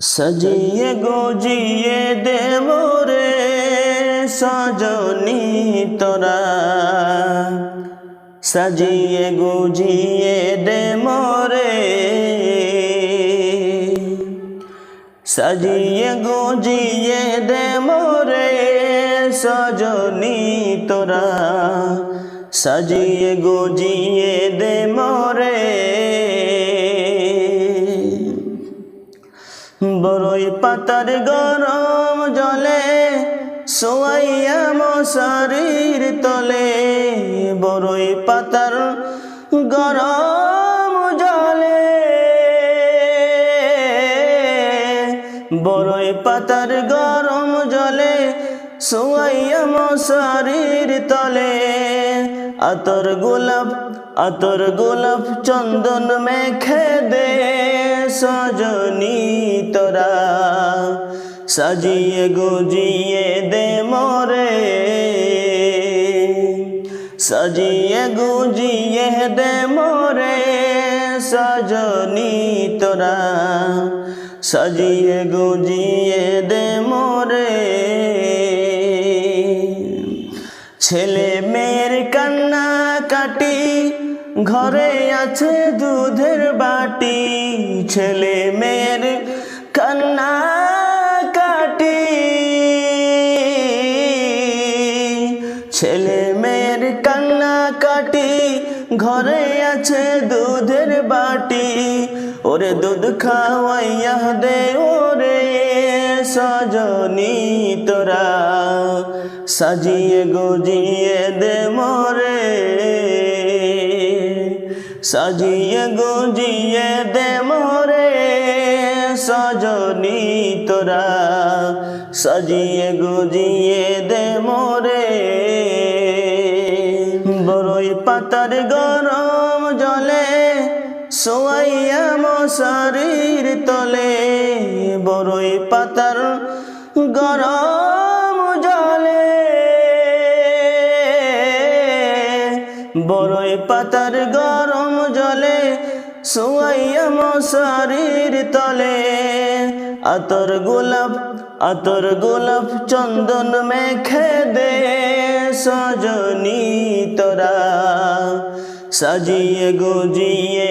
সজিয়ে গজিয়ে দেব রে, সজনি তোরা। সাজিয়ে গুজিয়ে দে মোরে সাজিয়ে গুজিয়ে দে মোরে সজনী তোরা। সাজিয়ে গুজিয়ে দে মোরে পাতার গরম জলে সোয়াইয়া মশারির তলে বড়ই পাতার গরম জলে বড়ই পাতার গরম জলে সোয়াইয়া মশারির তলে। আতর গোলাপ আতর গোলাপ চন্দন মেখে দে সজনী তোরা। সাজিয়ে গুজিয়ে দে মরে। সাজিয়ে গুজিয়ে দে মরে, সজনী তোরা। সাজিয়ে গুজিয়ে দে মরে। ছেলে মেয়ের কান্না কাটি, ঘরে আছে দুধের বাটি। ছেলে মেয়ের ছেলে মেয়ের কান্না কাটি, ঘরে আছে দুধের বাটি। ওরে দুধ খাওয়াইয়া দে ওরে সজনী তোরা। সাজিয়ে গজিয়ে দে মরে। সাজিয়ে গজিয়ে দে মোরে সজনী তোরা। সাজিয়ে গজিয়ে দে মোরে। সোয়াইয়া মশারির তলে বড়ই পাতার গরম জলে। বড়ই পাতার গরম জলে সোয়াইয়া মশারির তলে। আতর গোলাপ আতর গোলাপ চন্দন মেখে দে সজনী তোরা। সাজিয়ে গুজিয়ে